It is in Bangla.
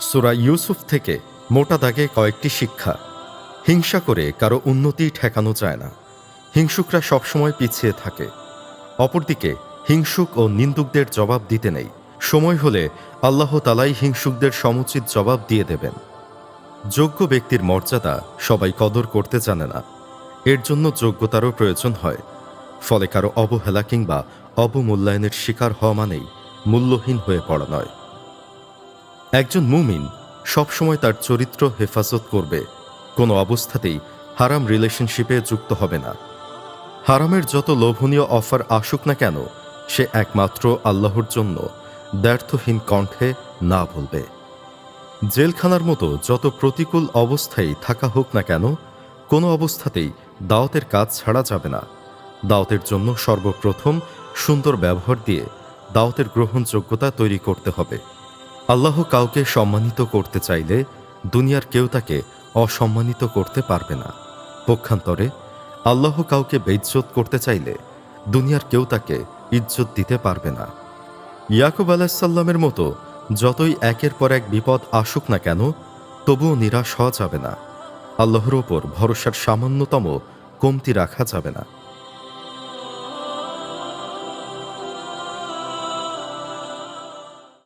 সুরা ইউসুফ থেকে মোটা দাগে কয়েকটি শিক্ষা। হিংসা করে কারও উন্নতি ঠেকানো যায় না। হিংসুকরা সবসময় পিছিয়ে থাকে। অপরদিকে, হিংসুক ও নিন্দুকদের জবাব দিতে নেই। সময় হলে আল্লাহ তালাই হিংসুকদের সমুচিত জবাব দিয়ে দেবেন। যোগ্য ব্যক্তির মর্যাদা সবাই কদর করতে জানে না। এর জন্য যোগ্যতারও প্রয়োজন হয়। ফলে কারও অবহেলা কিংবা অবমূল্যায়নের শিকার হওয়া মানেই মূল্যহীন হয়ে পড়া নয়। একজন মুমিন সবসময় তার চরিত্র হেফাজত করবে। কোনো অবস্থাতেই হারাম রিলেশনশিপে যুক্ত হবে না। হারামের যত লোভনীয় অফার আসুক না কেন, সে একমাত্র আল্লাহর জন্য ব্যর্থহীন কণ্ঠে না বলবে। জেলখানার মতো যত প্রতিকূল অবস্থায় থাকা হোক না কেন, কোনো অবস্থাতেই দাওয়াতের কাজ ছাড়া যাবে না। দাওয়াতের জন্য সর্বপ্রথম সুন্দর ব্যবহার দিয়ে দাওয়াতের গ্রহণযোগ্যতা তৈরি করতে হবে। আল্লাহ কাউকে সম্মানিত করতে চাইলে দুনিয়ার কেউ তাকে অসম্মানিত করতে পারবে না। পক্ষান্তরে, আল্লাহ কাউকে বেইজ্জত করতে চাইলে দুনিয়ার কেউ তাকে ইজ্জত দিতে পারবে না। ইয়াকুব আলাহিসাল্লামের মতো যতই একের পর এক বিপদ আসুক না কেন, তবুও নিরাশ হওয়া যাবে না। আল্লাহর ওপর ভরসার সামান্যতম কমতি রাখা যাবে না।